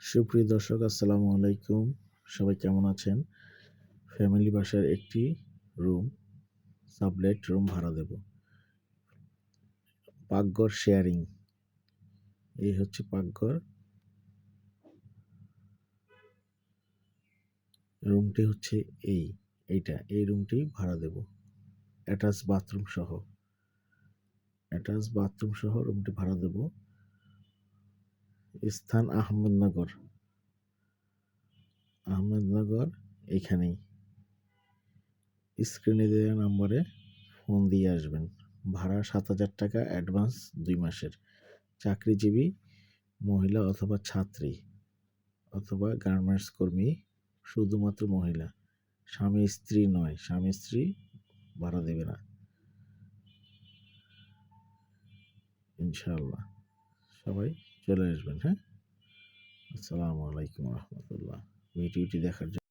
সুপ্রিয় দর্শক, আসসালামু আলাইকুম। সবাই কেমন আছেন? ফ্যামিলি বাসার একটি রুম, সাবলেট রুম ভাড়া দেব। পাকঘর শেয়ারিং এই হচ্ছে পাকঘর। রুমটি হচ্ছে এই, এইটা, এই রুমটি ভাড়া দেব। অ্যাটাচ বাথরুম সহ। অ্যাটাচ বাথরুম সহ রুমটি ভাড়া দেব। স্থান আহমেদনগর। আহমেদনগর এখানেই। স্ক্রিনে দেওয়া নম্বরে ফোন দিয়ে আসবেন। ভাড়া সাত হাজার টাকা অ্যাডভান্স দুই মাসের। চাকরিজীবী, মহিলা অথবা ছাত্রী অথবা গার্মেন্টস কর্মী, শুধুমাত্র মহিলা। স্বামী স্ত্রী নয়, স্বামী স্ত্রী ভাড়া দেবে না। ইনশাআল্লাহ। সবাই চলে আসবেন হ্যাঁ? আসসালামু আলাইকুম রহমতুল্লাহ। ভিডিওটি দেখার জন্য